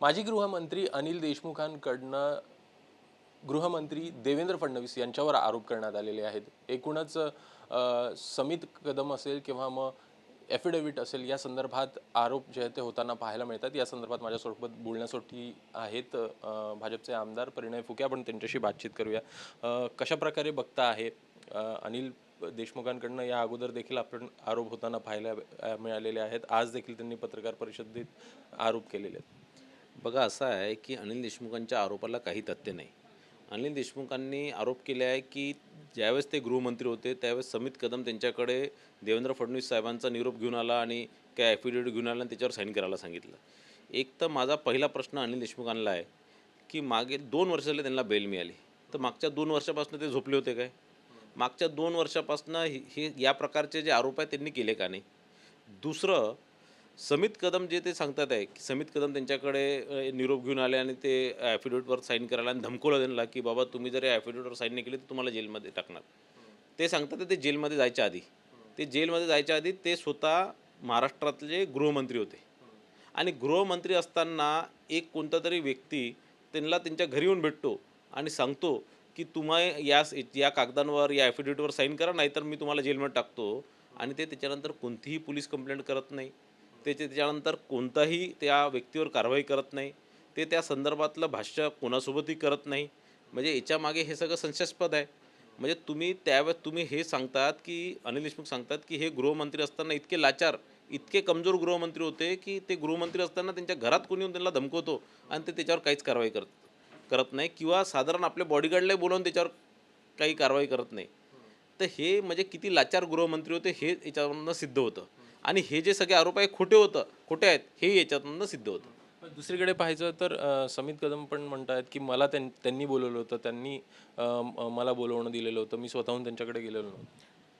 माजी गृहमंत्री अनिल देशमुखांकडनं गृहमंत्री देवेंद्र फडणवीस यांच्यावर आरोप करण्यात आलेले आहेत. एकूणच समित कदम असेल किंवा मग ॲफिडेव्हिट असेल या संदर्भात आरोप जे आहेत ते होताना पाहायला मिळतात. या संदर्भात माझ्यासोबत बोलण्यासाठी आहेत भाजपचे आमदार परिणय फुके. आपण त्यांच्याशी बातचीत करूया. कशाप्रकारे कशा प्रकारे बघता आहे अनिल देशमुखांकडनं? या अगोदर देखील आपण आरोप होताना पाहायला मिळालेले आहेत. आज देखील त्यांनी पत्रकार परिषदेत आरोप केलेले आहेत. बघा असं आहे की अनिल देशमुखांच्या आरोपाला काही तथ्य नाही. अनिल देशमुखांनी आरोप केले आहे की ज्यावेळेस ते गृहमंत्री होते त्यावेळेस समित कदम त्यांच्याकडे देवेंद्र फडणवीस साहेबांचा निरोप घेऊन आला आणि काय ॲफिडेविट घेऊन आला आणि त्याच्यावर साईन करायला सांगितलं. एक तर माझा पहिला प्रश्न अनिल देशमुखांना आहे की मागे दोन वर्ष झाले त्यांना बेल मिळाली. तर मागच्या दोन वर्षापासून ते झोपले होते काय? मागच्या दोन वर्षापासून हे या प्रकारचे जे आरोप आहेत त्यांनी केले का नाही? दुसरं समित कदम जे ते सांगतात आहे की समित कदम त्यांच्याकडे निरोप घेऊन आले आणि ते ॲफिडेविटवर साईन करायला आणि धमकवलं त्यांना की बाबा तुम्ही जर ॲफिडेविटवर साईन नाही केली तर तुम्हाला जेलमध्ये टाकणार. ते सांगतात ते जेलमध्ये जायच्या आधी. ते जेलमध्ये जायच्या आधी ते स्वतः महाराष्ट्रातले गृहमंत्री होते. आणि गृहमंत्री असताना एक कोणता तरी व्यक्ती त्यांना त्यांच्या घरी येऊन भेटतो आणि सांगतो की तुम्हा या या कागदांवर या ॲफिडेविटवर साईन करा नाहीतर मी तुम्हाला जेलमध्ये टाकतो. आणि ते त्याच्यानंतर कोणतीही पोलीस कंप्लेंट करत नाही. त्याचे त्याच्यानंतर कोणताही त्या व्यक्तीवर कारवाई करत नाही. ते त्या संदर्भातलं भाष्य कोणासोबतही करत नाही. म्हणजे याच्यामागे हे सगळं संशयास्पद आहे. म्हणजे तुम्ही त्यावेळेस तुम्ही हे सांगतात की अनिल देशमुख सांगतात की हे गृहमंत्री असताना इतके लाचार इतके कमजोर गृहमंत्री होते की ते गृहमंत्री असताना त्यांच्या घरात कोणी येऊन त्यांना धमकवतो आणि ते त्याच्यावर काहीच कारवाई करत करत नाही किंवा साधारण आपल्या बॉडीगार्डलाही बोलावून त्याच्यावर काही कारवाई करत नाही. तर हे म्हणजे किती लाचार गृहमंत्री होते हे याच्यावरनं सिद्ध होतं. आणि हे जे सगळे आरोप आहे खोटे होतं. खोटे आहेत हे याच्यातून सिद्ध होतं. दुसरीकडे पाहायचं तर समित कदम पण म्हणतायत की मला त्यां त्यांनी बोलवलं होतं त्यांनी मला बोलवणं दिलेलं होतं मी स्वतःहून त्यांच्याकडे गेलेलो नव्हतो.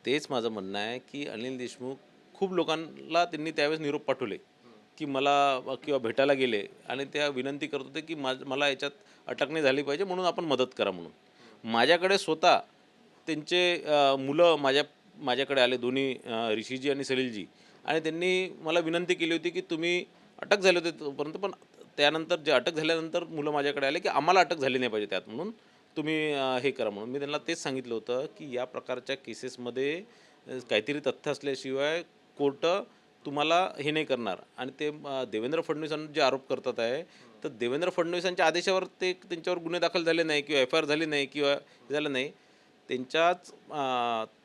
तेच माझं म्हणणं आहे की अनिल देशमुख खूप लोकांना त्यांनी त्यावेळेस निरोप पाठवले की मला किंवा भेटायला गेले आणि त्या विनंती करत होते की माझ मला याच्यात अटक नाही झाली पाहिजे म्हणून आपण मदत करा म्हणून. माझ्याकडे स्वतः त्यांचे मुलं माझ्या माझ्याकडे आले दोन्ही ऋषीजी आणि सलीलजी. आणि त्यांनी मला विनंती केली होती की तुम्ही अटक झाले होते तोपर्यंत पण त्यानंतर जे अटक झाल्यानंतर मुलं माझ्याकडे आले की आम्हाला अटक झाली नाही पाहिजे त्यात म्हणून तुम्ही हे करा म्हणून. मी त्यांना तेच सांगितलं होतं की या प्रकारच्या केसेसमध्ये काहीतरी तथ्य असल्याशिवाय कोर्ट तुम्हाला हे नाही करणार. आणि ते देवेंद्र फडणवीसांना जे आरोप करतात आहे तर देवेंद्र फडणवीसांच्या आदेशावर ते त्यांच्यावर गुन्हे दाखल झाले नाही किंवा एफ आय आर झाली नाही किंवा हे झालं नाही. त्यांच्याच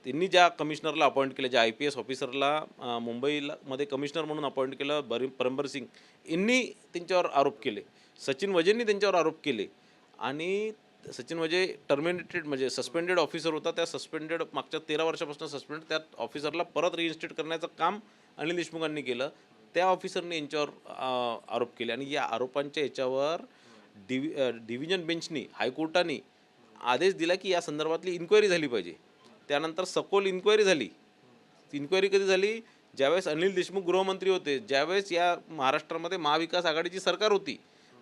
त्यांनी ज्या कमिशनरला अपॉइंट केलं ज्या आय पी एस ऑफिसरला मुंबईला मध्ये कमिशनर म्हणून अपॉइंट केलं बरी परमबर सिंग यांनी त्यांच्यावर आरोप केले. सचिन वजेंनी त्यांच्यावर आरोप केले. आणि सचिन वजे टर्मिनेटेड म्हणजे सस्पेंडेड ऑफिसर होता. त्या सस्पेंडेड मागच्या तेरा वर्षापासून सस्पेंडेड त्या ऑफिसरला परत रिइन्स्टेट करण्याचं काम अनिल देशमुखांनी केलं. त्या ऑफिसरने यांच्यावर आरोप केले. आणि या आरोपांच्या याच्यावर डिवि डिव्हिजन बेंचनी हायकोर्टाने आदेश दिला की या संदर्भातली इन्क्वायरी झाली पाहिजे. त्यानंतर सखोल इन्क्वायरी झाली. इन्क्वायरी कधी झाली? ज्यावेळेस अनिल देशमुख गृहमंत्री होते ज्यावेळेस या महाराष्ट्रामध्ये महाविकास आघाडीची सरकार होती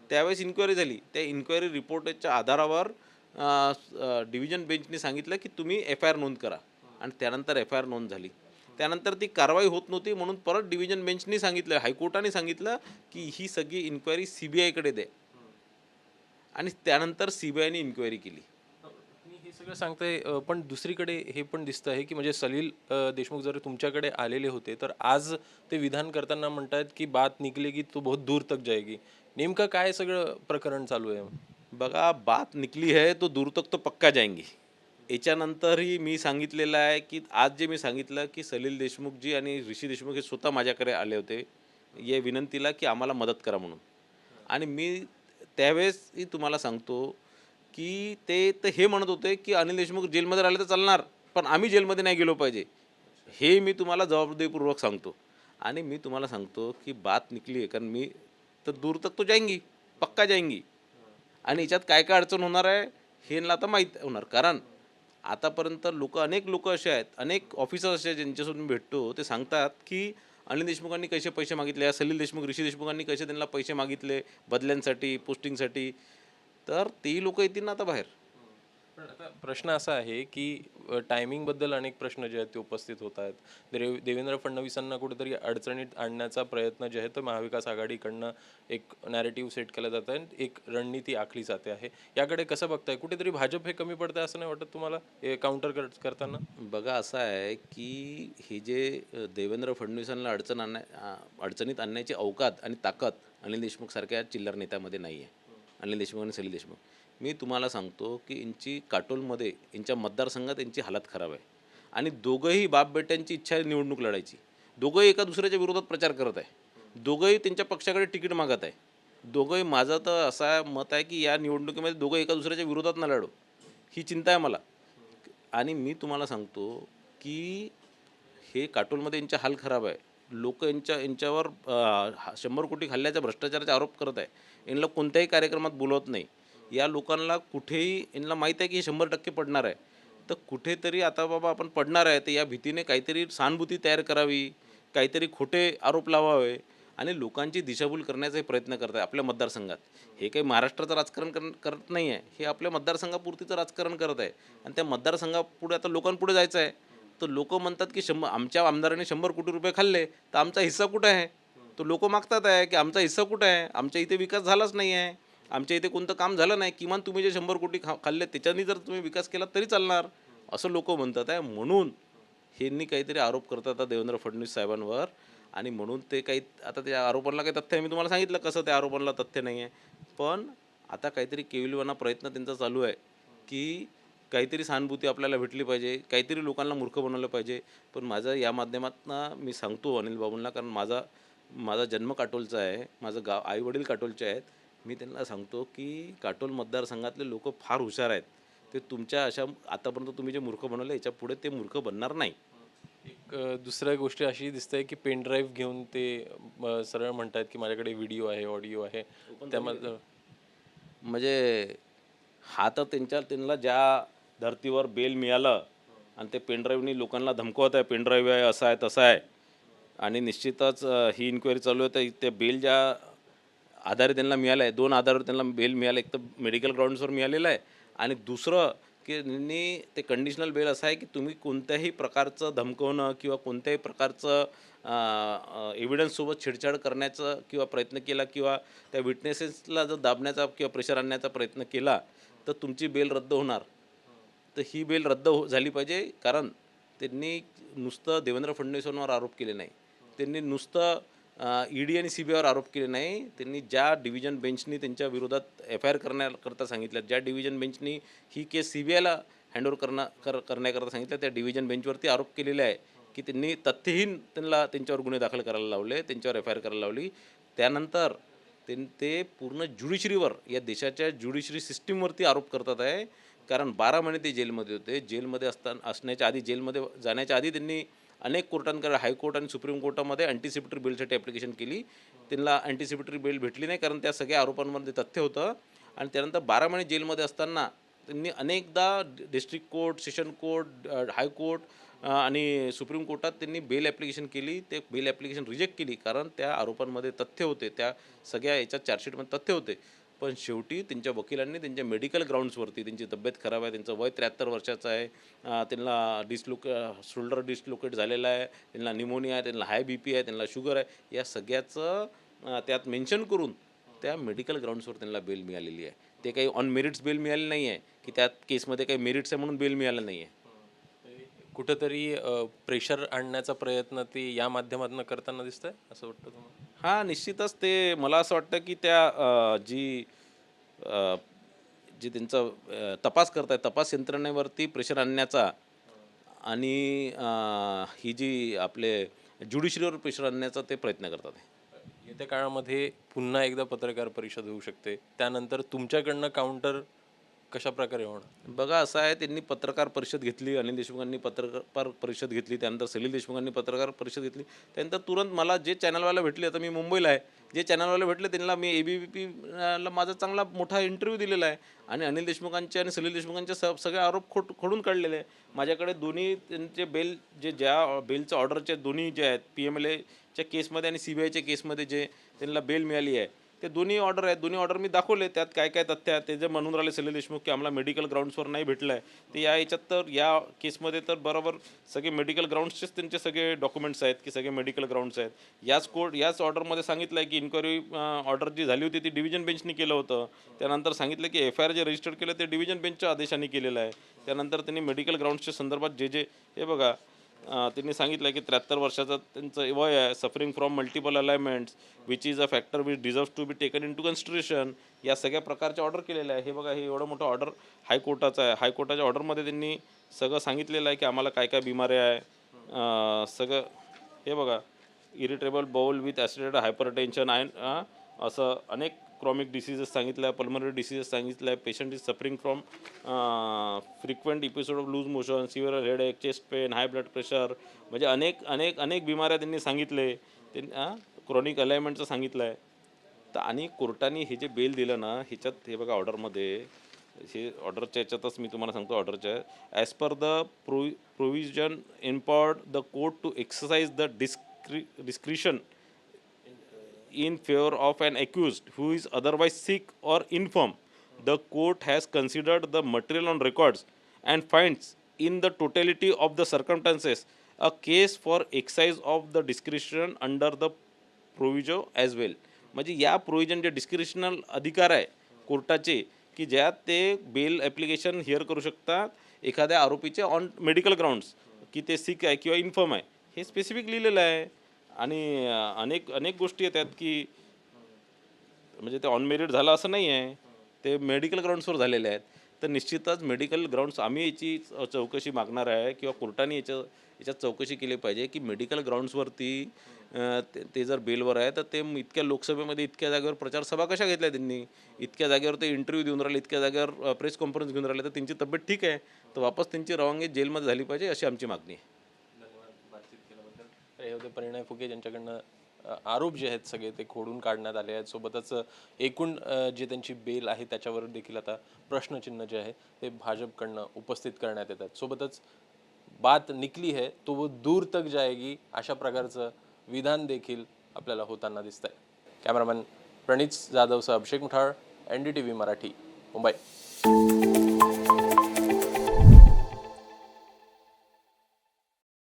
त्यावेळेस इन्क्वायरी झाली. त्या इन्क्वायरी रिपोर्टच्या आधारावर डिव्हिजन बेंचने सांगितलं की तुम्ही एफ आय आर नोंद करा. आणि त्यानंतर एफ आय आर नोंद झाली. त्यानंतर ती कारवाई होत नव्हती म्हणून परत डिव्हिजन बेंचने सांगितलं हायकोर्टाने सांगितलं की ही सगळी इन्क्वायरी सी बी आयकडे दे. आणि त्यानंतर सी बी आयने इन्क्वायरी केली. मी सांगतोय पण दुसरीकडे हे पण दिसतं आहे की म्हणजे सलील देशमुख जर तुमच्याकडे आलेले होते तर आज ते विधान करताना म्हणतात की बात निकलेगी तो बहुत दूर तक जाएगी. नेमकं काय सगळं प्रकरण चालू आहे? बघा बात निकली है तो दूर तक तो पक्का जाएंगी. याच्यानंतरही मी सांगितलेलं आहे की आज जे मी सांगितलं की सलील देशमुखजी आणि ऋषी देशमुख हे स्वतः माझ्याकडे आले होते या विनंतीला की आम्हाला मदत करा म्हणून. आणि मी त्यावेळेसही तुम्हाला सांगतो की ते तर हे म्हणत होते की अनिल देशमुख जेलमध्ये राहिले तर चालणार पण आम्ही जेलमध्ये नाही गेलो पाहिजे. हे मी तुम्हाला जबाबदारीपूर्वक सांगतो. आणि मी तुम्हाला सांगतो की बात निकली आहे कारण मी तर दूर तक तो जाएंगी पक्का जाएंगी आणि याच्यात काय काय अडचण होणार आहे हे ना आता माहीत होणार. कारण आतापर्यंत लोक अनेक लोक असे आहेत अनेक ऑफिसर असे ज्यांच्यासोबत मी भेटतो ते सांगतात की अनिल देशमुखांनी कसे पैसे मागितले सलील देशमुख ऋषी देशमुखांनी कसे त्यांना पैसे मागितले बदल्यांसाठी पोस्टिंगसाठी तर तेही लोक येतील ना आता बाहेर. पण आता प्रश्न असा आहे की टायमिंगबद्दल अनेक प्रश्न जे आहेत ते उपस्थित होत आहेत. देव- देवेंद्र फडणवीसांना कुठेतरी अडचणीत आणण्याचा प्रयत्न जे आहे तो महाविकास आघाडीकडनं एक नॅरेटिव्ह सेट केला जात आहे एक रणनीती आखली जाते आहे. याकडे कसं बघताय? कुठेतरी भाजप हे कमी पडतंय असं नाही वाटत तुम्हाला काउंटर करताना? बघा असं आहे की हे जे देवेंद्र फडणवीसांना अडचण आणण्या अडचणीत आणण्याची अवकात आणि ताकद अनिल देशमुख सारख्या चिल्लर नेत्यामध्ये नाही आहे अनिल देशमुख आणि सलील देशमुख. मी तुम्हाला सांगतो की यांची काटोलमध्ये यांच्या मतदारसंघात यांची हालत खराब आहे. आणि दोघंही बाप बेट्यांची इच्छा आहे निवडणूक लढायची. दोघंही एका दुसऱ्याच्या विरोधात प्रचार करत आहे. दोघंही त्यांच्या पक्षाकडे तिकीट मागत आहे. दोघंही माझं तर असा मत आहे की या निवडणुकीमध्ये दोघं एका दुसऱ्याच्या विरोधात न लढो. ही चिंता आहे मला. आणि मी तुम्हाला सांगतो की हे काटोलमध्ये यांचा हाल खराब आहे. लोक यांच्या यांच्यावर हा- शंभर कोटी खाल्ल्याच्या भ्रष्टाचाराचे आरोप करत आहे. यांना कोणत्याही कार्यक्रमात बोलवत नाही. या लोकांना कुठेही यांना माहीत आहे की हे शंभर टक्के पडणार आहे. तर कुठेतरी आता बाबा आपण पडणार आहे तर या भीतीने काहीतरी सहानुभूती तयार करावी काहीतरी खोटे आरोप लावावे आणि लोकांची दिशाभूल करण्याचाही प्रयत्न करत आहे आपल्या मतदारसंघात. हे काही महाराष्ट्राचं राजकारण कर करत नाही आहे हे आपल्या मतदारसंघापुरतीचं राजकारण करत आहे. आणि त्या मतदारसंघापुढे आता लोकांपुढे जायचं आहे. तर लोक म्हणतात की शंभर आमच्या आमदाराने शंभर कोटी रुपये खाल्ले तर आमचा हिस्सा कुठं आहे? तर लोक मागतात आहे की आमचा हिस्सा कुठं आहे? आमच्या इथे विकास झालाच नाही आहे. आमच्या इथे कोणतं काम झालं नाही. किमान तुम्ही जे शंभर कोटी खा खाल्ले त्याच्यानी जर तुम्ही विकास केला तरी चालणार असं लोक म्हणतात आहे. म्हणून ह्यांनी काहीतरी आरोप करतात आता देवेंद्र फडणवीस साहेबांवर. आणि म्हणून ते काही आता त्या आरोपांना काही तथ्य मी तुम्हाला सांगितलं कसं त्या आरोपांना तथ्य नाही आहे पण आता काहीतरी केविलवाना प्रयत्न त्यांचा चालू आहे की काहीतरी सहानुभूती आपल्याला भेटली पाहिजे काहीतरी लोकांना मूर्ख बनवलं पाहिजे. पण माझं या माध्यमातनं मी सांगतो अनिल बाबूंना कारण माझा माझा जन्म काटोलचा आहे माझं गाव आई वडील काटोलचे आहेत. मी त्यांना सांगतो की काटोल मतदारसंघातले लोक फार हुशार आहेत. ते तुमच्या अशा आतापर्यंत तुम्ही जे मूर्ख बनवलं याच्यापुढे ते मूर्ख बनणार नाही. एक दुसऱ्या गोष्टी अशी दिसते की पेन ड्राईव्ह घेऊन ते सरळ म्हणतात की माझ्याकडे व्हिडिओ आहे ऑडिओ आहे. त्यामध्ये म्हणजे हा तर त्यांच्या त्यांना ज्या धर्तीवर बेल मिळालं आणि ते पेनड्राईव्हनी लोकांना धमकवत आहे पेनड्राईव्ह आहे असं आहे तसं आहे. आणि निश्चितच ही इन्क्वायरी चालू आहे. तर त्या बेल ज्या आधारे त्यांना मिळालं आहे दोन आधारावर त्यांना बेल मिळालं एक तर मेडिकल ग्राउंड्सवर मिळालेलं आहे आणि दुसरं की त्यांनी ते कंडिशनल बेल असं आहे की तुम्ही कोणत्याही प्रकारचं धमकवणं किंवा कोणत्याही प्रकारचं एव्हिडन्ससोबत छेडछाड करण्याचं किंवा प्रयत्न केला किंवा त्या विटनेसेसला जर दाबण्याचा किंवा प्रेशर आणण्याचा प्रयत्न केला तर तुमची बेल रद्द होणार. तर ही बेल रद्द हो झाली पाहिजे. कारण त्यांनी नुसतं देवेंद्र फडणवीसांवर आरोप केले नाही. त्यांनी नुसतं ई डी आणि सी बी आयवर आरोप केले नाही. त्यांनी ज्या डिव्हिजन बेंचनी त्यांच्या विरोधात एफ आय आर करण्याकरता सांगितलं ज्या डिव्हिजन बेंचनी ही केस सी बी आयला हँडओव्हर करणं कर करण्याकरता सांगितलं त्या डिव्हिजन बेंचवरती आरोप केलेले आहे की त्यांनी तथ्यहीन त्यांना त्यांच्यावर गुन्हे दाखल करायला लावले त्यांच्यावर एफ आय आर करायला लावली. त्यानंतर ते ते पूर्ण ज्युडिशरीवर या देशाच्या ज्युडिशरी सिस्टीमवरती आरोप करतात आहे. कारण बारा महिने ते जेलमध्ये होते. जेलमध्ये असताना असण्याच्या आधी जेलमध्ये जाण्याच्या आधी त्यांनी अनेक कोर्टांकडे हायकोर्ट आणि सुप्रीम कोर्टामध्ये अँटिसिपेटरी बिलसाठी ॲप्लिकेशन केली. त्यांना अँटिसिपेटरी बिल भेटली नाही कारण त्या सगळ्या आरोपांमध्ये तथ्य होतं. आणि त्यानंतर बारा महिने जेलमध्ये असताना त्यांनी अनेकदा district court session court high court आणि सुप्रीम कोर्टात त्यांनी बेल ॲप्लिकेशन केली. ते बेल ॲप्लिकेशन रिजेक्ट केली कारण त्या आरोपांमध्ये तथ्य होते. त्या सगळ्या याच्यात चार्जशीटमध्ये तथ्य होते. पण शेवटी त्यांच्या वकिलांनी त्यांच्या मेडिकल ग्राउंड्सवरती त्यांची तब्येत खराब आहे त्यांचं वय त्र्याहत्तर वर्षाचं आहे त्यांना डिसलोक शोल्डर डिसलोकेट झालेलं आहे त्यांना निमोनिया आहे त्यांना हाय बी पी आहे त्यांना शुगर आहे या सगळ्याचं त्यात मेन्शन करून त्या मेडिकल ग्राउंड्सवर त्यांना बेल मिळालेली आहे. ते काही ऑन मेरिट्स बेल मिळाली नाही आहे की त्या केसमध्ये काही मेरिट्स आहे म्हणून बेल मिळालं नाही आहे कुठंतरी प्रेशर आणण्याचा प्रयत्न ते या माध्यमातून करताना दिसतंय असं वाटतं तुम्हाला? हां निश्चितच ते मला असं वाटतं की त्या अ, जी अ, जी त्यांचा अ, तपास करत आहे तपास यंत्रणेवरती प्रेशर आणण्याचा आणि अ, ही जी आपले ज्युडिशरीवर प्रेशर आणण्याचा ते प्रयत्न करतात. येत्या काळामध्ये पुन्हा एकदा पत्रकार परिषद होऊ शकते. त्यानंतर तुमच्याकडनं काउंटर कशा प्रकारे होणार? बघा असं आहे त्यांनी पत्रकार परिषद घेतली अनिल देशमुखांनी पत्रकार परिषद घेतली त्यानंतर सलील देशमुखांनी पत्रकार परिषद घेतली. त्यानंतर तुरंत मला जे चॅनलवाला भेटले आता मी मुंबईला आहे जे चॅनलवाले भेटले त्यांना मी ए बी बी पीला माझा चांगला मोठा इंटरव्ह्यू दिलेला आहे. आणि अनिल देशमुखांचे आणि सलील देशमुखांचे स सगळे आरोप खोट खोडून काढलेले आहे. माझ्याकडे दोन्ही त्यांचे बेल जे ज्या बेलचं ऑर्डरचे दोन्ही जे आहेत पी एम एल एच्या केसमध्ये आणि सी बी आयच्या केसमध्ये जे त्यांना बेल मिळाली आहे ते दोन्ही ऑर्डर आहेत. दोन्ही ऑर्डर मी दाखवले. त्यात काय काय तथ्य आहे ते जे म्हणून राहिले सलील देशमुख की आम्हाला मेडिकल ग्राउंड्सवर नाही भेटलं आहे ते या याच्यात तर या केसमध्ये तर बरोबर सगळे मेडिकल ग्राउंड्सचेच त्यांचे सगळे डॉक्युमेंट्स आहेत की सगळे मेडिकल ग्राउंड्स आहेत. याच कोर्ट याच ऑर्डरमध्ये सांगितलं आहे की इन्क्वायरी ऑर्डर जी झाली होती ती डिव्हिजन बेंचनी केलं होतं. त्यानंतर सांगितलं की एफ आय आर जे रजिस्टर केलं ते डिव्हिजन बेंचच्या आदेशाने केलेलं आहे. त्यानंतर त्यांनी मेडिकल ग्राउंड्सच्या संदर्भात जे जे हे बघा त्यांनी सांगितलं की त्र्याहत्तर वर्षाचं त्यांचं वय आहे suffering from multiple alignments which is a factor which deserves to be taken into consideration या सगळ्या प्रकारचे ऑर्डर केलेलं आहे. हे बघा हे एवढं मोठं ऑर्डर हायकोर्टाचं आहे. हायकोर्टाच्या ऑर्डरमध्ये त्यांनी सगळं सांगितलेलं आहे की आम्हाला काय काय बिमाऱ्या आहे. सगळं हे बघा irritable bowel with acidity hypertension आहे असं अनेक क्रॉमिक डिसीजेस सांगितलं पल्मनरी डिसीजेस सांगितलं आहे patient is suffering from frequent episode of loose motion severe headache chest pain high blood pressure म्हणजे अनेक अनेक अनेक बिमाऱ्या त्यांनी सांगितले. त्यांनी क्रॉनिक अलाइनमेंटचं सांगितलं आहे. तर आणि कोर्टाने हे जे बेल दिलं ना ह्याच्यात हे बघा ऑर्डरमध्ये हे ऑर्डरच्या याच्यातच मी तुम्हाला सांगतो ऑर्डरच्या as per the pro provision empowered the court to exercise the discre discretion in favor of an accused who is otherwise sick or infirm, the court has considered the material on records and finds, in the totality of the circumstances, a case for exercise of the discretion under the proviso as well. म्हणजे या provision जे डिस्क्रिशनल अधिकार आहे कोर्टाचे की ज्यात ते bail application here करू शकतात एखाद्या आरोपीचे ऑन मेडिकल ग्राउंड्स की ते सिक आहे किंवा इन्फर्म आहे हे स्पेसिफिक लिहिलेलं आहे आणि अनेक अनेक गोष्टी आहेत की म्हणजे ते ऑन मेरिट झालं असं नाही आहे ते मेडिकल ग्राउंड्सवर झालेले आहेत. तर निश्चितच मेडिकल ग्राउंड्स आम्ही याची चौकशी मागणार आहे किंवा कोर्टाने याच्या याच्यात चौकशी केली पाहिजे की मेडिकल ग्राउंड्सवरती ते- ते जर बेलवर आहे तर ते इतक्या लोकसभेमध्ये इतक्या जागेवर प्रचार सभा कशा घेतल्या त्यांनी? इतक्या जागेवर ते इंटरव्ह्यू देऊन राहिले इतक्या जागेवर प्रेस कॉन्फरन्स घेऊन राहिले तर त्यांची तब्येत ठीक आहे. तर वापस त्यांची रवानगी जेलमध्ये झाली पाहिजे अशी आमची मागणी आहे. हे होते परिणय फुके ज्यांच्याकडनं आरोप जे आहेत सगळे ते खोडून काढण्यात आले आहेत. सोबतच एकूण जे त्यांची बेल आहे त्याच्यावर देखील आता प्रश्नचिन्ह जे आहे ते भाजपकडनं उपस्थित करण्यात येतात. सोबतच बात निकली है तो वो दूर तक जाएगी अशा प्रकारचं विधान देखील आपल्याला होताना दिसतंय. Cameraman Pranit जाधवसह Abhishek Muthal N D T V Marathi Mumbai.